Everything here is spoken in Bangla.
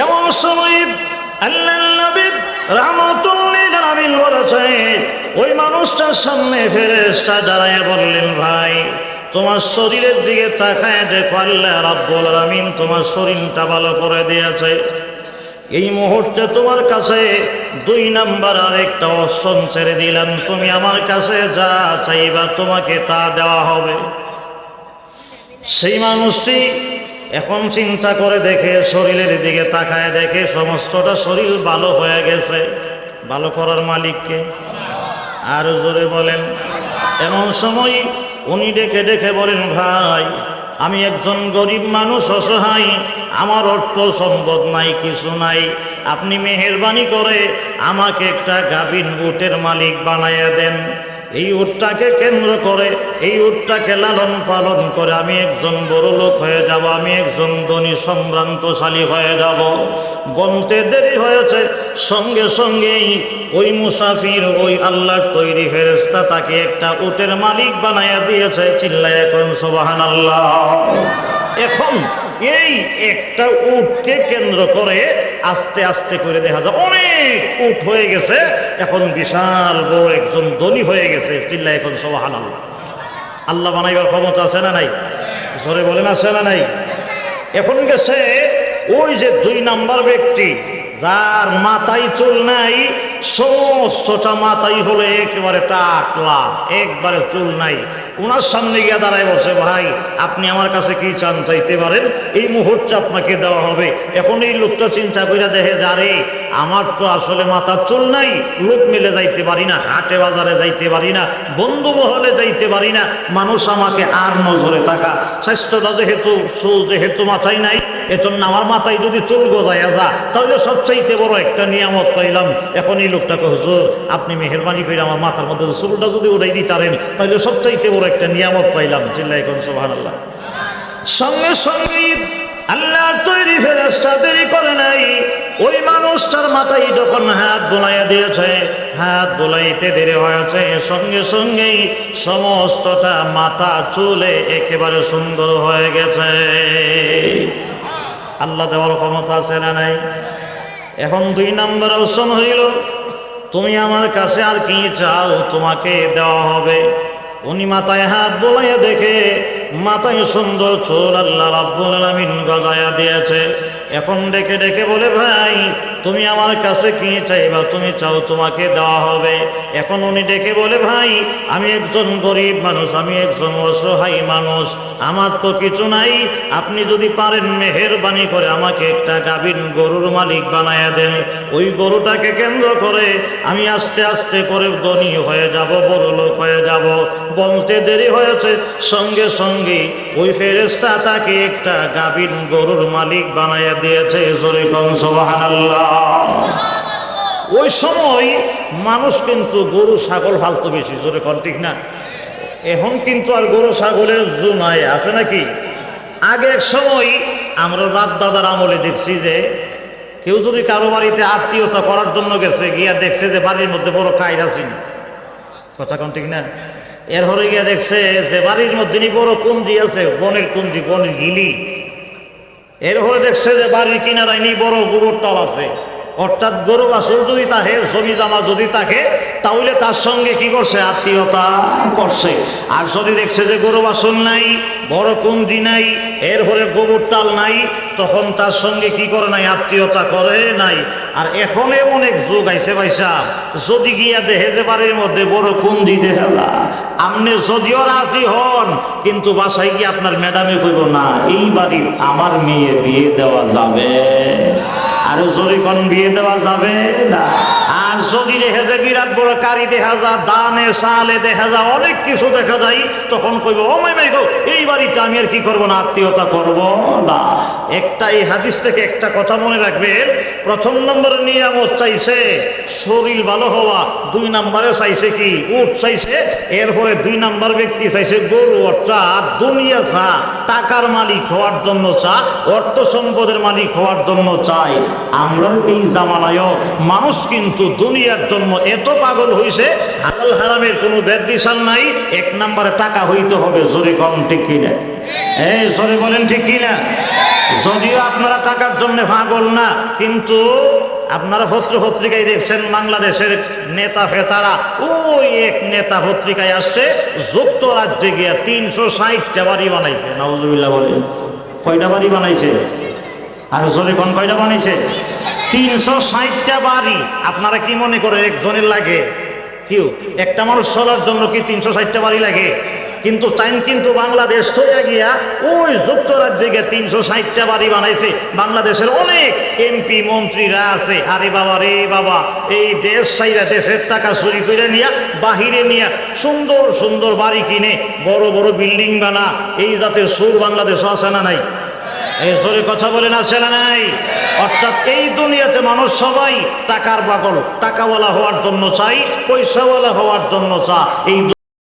এমন সময় আল্লাহ নবী রহমতুল্লিল আমিন বলেছে, ওই মানুষটার সামনে ফেরেশতা দাঁড়ায় বললেন, ভাই, তোমার শরীরের দিকে তাকায় দেখো, আল্লাহ রাব্বুল আলামিন তোমার শরীরটা ভালো করে দিয়েছে। এই মুহূর্তে তোমার কাছে দুই নাম্বার আর একটা অপশন ছেড়ে দিলাম, তুমি আমার কাছে যা চাইবা তোমাকে তা দেওয়া হবে। সেই মানুষটি এখন চিন্তা করে দেখে, শরীরের দিকে তাকায় দেখে সমস্তটা শরীর ভালো হয়ে গেছে। ভালো করার মালিককে। আর জোরে বলেন, এমন সময় উনি ডেকে ডেকে বলেন, ভাই, আমি একজন গরিব মানুষ, অসহায়। আমার অর্থ সম্পদ নাই, কিছু নাই। আপনি মেহরবানি করে আমাকে একটা গাভীন উটের মালিক বানাইয়া দেন। এই উটটাকে কেন্দ্র করে, এই উটটাকে লালন পালন করে আমি একজন বড় লোক হয়ে যাব, আমি একজন ধনী সম্ভ্রান্তশালী হয়ে যাব। বলতে দেরি হয়েছে, সঙ্গে সঙ্গেই ওই মুসাফির, ওই আল্লাহর তৈরি ফেরেস্তা তাকে একটা উটের মালিক বানাইয়া দিয়েছে, চিল্লায় এখন সোবাহান আল্লাহ এখন এই একটা উটকে কেন্দ্র করে আস্তে আস্তে করে দেখা যায়, অনেক উট হয়ে গেছে। এখন বিশাল বড় একজন ধনী হয়ে গেছে চিল্লা এখন সোহান আল্লাহ আল্লাহ বানাইবার ক্ষমতা আছে না নাই? জোরে বলেন, আছে না নাই? এখন গেছে ওই যে দুই নাম্বার ব্যক্তি, যার মাথায় চুল নাই, সমস্তটা মাথায় হলে একেবারে টাকলা, একবারে চুল নাই। ওনার সামনে গিয়ে দাঁড়ায় বসে ভাই, আপনি আমার কাছে কি চান চাইতে পারেন? এই মুহূর্তে আপনাকে দেওয়া হবে। এখন এই লোকটা চিন্তা করে দেখে যে, আরে, আমার তো আসলে মাথার চুল নাই, লোক মিলে যাইতে পারি না, হাটে বাজারে যাইতে পারি না, বন্ধু মহলে যাইতে পারি না, মানুষ আমাকে আর নজরে থাকা। স্বাস্থ্যটা যেহেতু, চুল যেহেতু মাথায় নাই, এজন্য আমার মাথায় যদি চুল গজাইয়া যা, তাহলে সবচাইতে বড় একটা নিয়ামত পাইলাম। এখন এই লোকটাকে, হুজুর, আপনি মেহরবানি করে আমার মাথার মধ্যে চুলটা যদি উড়াই দিতারেন, তাহলে সবচাইতে বড় একটা নিয়ামত পাইলাম চিল্লাই এখন সুবহানাল্লাহ। সঙ্গে সঙ্গে আল্লাহর তৈরি ফেরেস্তা দেরি করে নাই। ওই মানুষটার মাথায় যখন হাত বোলাইয়া দিয়েছে, হাত বোলাইতে দেরি হয়েছে, সঙ্গে সঙ্গেই সমস্তটা মাথা, চুলে একেবারে সুন্দর হয়ে গেছে। আল্লাহ দেওয়ার ক্ষমতা আছে না নাই? এখন দুই নম্বর অপশন হইল, তুমি আমার কাছে আর কি চাও, তোমাকে দেওয়া হবে। উনি মাথায় হাত বোলাইয়া দেখে মাথায় সুন্দর চোর আল্লাহ রাব্বুল আলামিন গজায়া দিয়েছে। এখন ডেকে ডেকে বলে, ভাই, তুমি আমার কাছে কি চাইবা? তুমি চাও তোমাকে দেওয়া হবে। এখন উনি ডেকে বলে, ভাই, আমি একজন গরিব মানুষ, আমি একজন অসহায় মানুষ, আমার তো কিছু নাই। আপনি যদি পারেন মেহেরবানি করে আমাকে একটা গাভীর গরুর মালিক বানায়া দেন। ওই গরুটাকে কেন্দ্র করে আমি আস্তে আস্তে করে ধনী হয়ে যাব, বড় লোক হয়ে যাব। বলতে দেরি হয়েছে। সঙ্গে সঙ্গে ওই ফেরেস্তা তাকে একটা গাভীর গরুর মালিক বানায়া দিয়েছে, জোরে কম সুবহানাল্লাহ। ওই সময় মানুষ কিন্তু গরু, ছাগল ফালতো বেশি, জোরে কন, ঠিক না? এখন কিন্তু আর গরু, ছাগলের জু নাই, আছে নাকি? আগে এক সময় আমরা রাত দাদার আমলে দেখছি যে, কেউ যদি কারও বাড়িতে আত্মীয়তা করার জন্য গেছে, গিয়া দেখছে যে বাড়ির মধ্যে বড় কাইর আছে কথা কন, ঠিক না? এর হরে গিয়া দেখছে যে বাড়ির মধ্যে বড় কুঞ্জি আছে, বনের কুঞ্জি, বনের গিলি। এর হরে দেখছে যে বাড়ির কিনারায় নি বড় গোবর তল আছে। অর্থাৎ গরু বাছুর যদি তাহে, জমি জামা যদি থাকে তাহলে তার সঙ্গে কি করছে? আত্মীয়তা করছে। আর যদি দেখছে যে গরু বাছুর নাই, বড় কুন্দি নাই, এর হরে গোবর টাল নাই, তখন তার সঙ্গে কি করে নাই? আত্মীয়তা করে নাই। আর এখন এমন এক যুগ আইছে ভাইসা, যদি গিয়া দেহে যে বাড়ির মধ্যে বড় কুন্দি দেখা আপনি যদিও রাজি হন, কিন্তু বাসায় গিয়ে আপনার ম্যাডামে কইব, না, এই বাড়ির আমার মেয়ে বিয়ে দেওয়া যাবে আর জোরে কোন বিয়ে দেওয়া যাবে না? আর যদি দেখা যায় বিরাট বড় কারি দেখা যা দানে, সালে দেখা যা অনেক কিছু দেখা যায়, তখন কইব, ও মাই মাই গো, এই বাড়িতে আমি আর কি করব না, আত্মীয়তা করব না? একটা এই হাদিস থেকে একটা কথা মনে রাখবেন, প্রথম নম্বরে নিয়ামত চাইছে, শরীর ভালো হওয়া, দুই নম্বরে চাইছে কি উঠ চাইছে, এরপরে দুই নাম্বার ব্যক্তি চাইছে গরু অর্থাৎ দুনিয়া চা, টাকার মালিক হওয়ার জন্য চা, অর্থ সম্পদের মালিক হওয়ার জন্য চাই। আমরা এই জামানায়ও মানুষ কিন্তু দুনিয়ার জন্য এত পাগল হইছে, হালাল হারামের কোনো বেদিশাল নাই, এক নম্বরে টাকা হইতে হবে, জোরে কম ঠিক কিনা? এই জোরে বলেন ঠিক কিনা? যদিও আপনারা টাকার জন্য পাগল না, কিন্তু আপনারা পত্র পত্রিকায় দেখছেন বাংলাদেশের নেতা ফেতারা, ওই এক নেতা পত্রিকায় আসছে, যুক্তরাজ্যে গিয়া তিনশো ষাটটা বাড়ি বানাইছে নওয়াজুবিল্লাহ বলে কয়টা বাড়ি বানাইছে? আর জোরে কোন কয়টা বানাইছে? তিনশো ষাটটা বাড়ি। আপনারা কি মনে করেন একজনের লাগে? কেউ, একটা মানুষ চলার জন্য কি তিনশো ষাটটা বাড়ি লাগে? কিন্তু টাইম কিন্তু বাংলাদেশ হয়ে গিয়া ওই যুক্তরাজ্যে গিয়ে তিনশো ষাটটা বাড়ি বানাইছে। বাংলাদেশের অনেক এমপি মন্ত্রীরা আছে। আরে বাবা রে বাবা, এই দেশ সাইরা দেশের টাকা চুরি করে নিয়া, বাহিরে নিয়া সুন্দর সুন্দর বাড়ি কিনে, বড় বড় বিল্ডিং বানা, এই জাতের সুর বাংলাদেশও আছে না নাই? এই কথা বলেন আছে না নাই? অর্থাৎ এই দুনিয়াতে মানুষ সবাই টাকার পাগল, টাকাওয়ালা হওয়ার জন্য চাই, পয়সাওয়ালা হওয়ার জন্য চা। এই